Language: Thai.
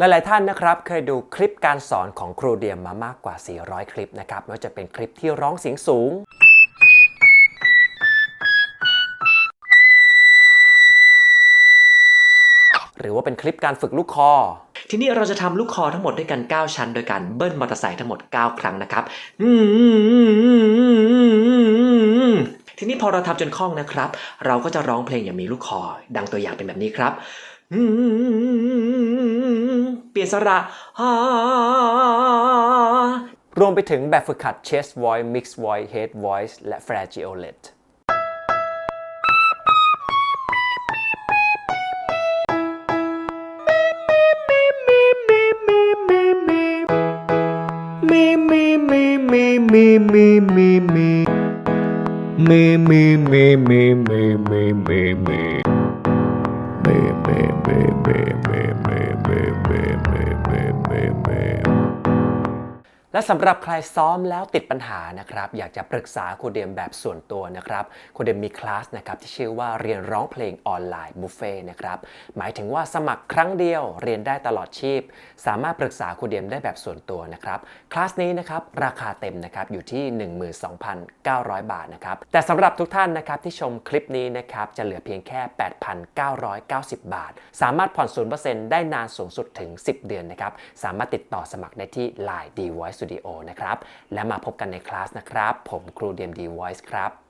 หลาย ๆ ท่านนะครับเคยดูคลิปการสอนของครูเดียมมามากกว่า 400 คลิปนะครับไม่ว่าจะเป็นคลิปที่ร้องเสียงสูง หรือว่าเป็นคลิปการฝึกลูกคอ ทีนี้เราจะทำลูกคอทั้งหมดด้วยกัน 9 ชั้น โดยการเบิ้ลมอเตอร์ไซค์ทั้งหมด 9 ครั้งนะครับทีนี้พอเราทำจนคล่องนะครับ เราก็จะร้องเพลงอย่างมีลูกคอ ดังตัวอย่างเป็นแบบนี้ครับ เปลี่ยนสระรวมไปถึงแบบฝึกขัด chest voice mix voice head voice และ flagiolet และสำหรับใครซ้อมแล้วติดปัญหานะครับอยากจะปรึกษาโคเดียมแบบส่วนตัวนะครับโคเดียมมีคลาสนะครับที่ชื่อว่าเรียนร้องเพลงออนไลน์บุฟเฟ่นะครับหมายถึงว่าสมัครครั้งเดียวเรียนได้ตลอดชีพ สามารถปรึกษาโคเดียมได้แบบส่วนตัวนะครับคลาสนี้นะครับราคาเต็มนะครับอยู่ที่ 12,900 บาทนะครับแต่สำหรับทุกท่านนะครับที่ชมคลิปนี้นะครับจะเหลือเพียงแค่ 8,990 บาท สามารถผ่อน0%ได้นานสูงสุดถึง 10 เดือนนะครับสามารถติดต่อสมัครได้ที่ Line D Voice Studio นะครับ และมาพบกันในคลาสนะครับ ผมครูเดียม D Voice ครับ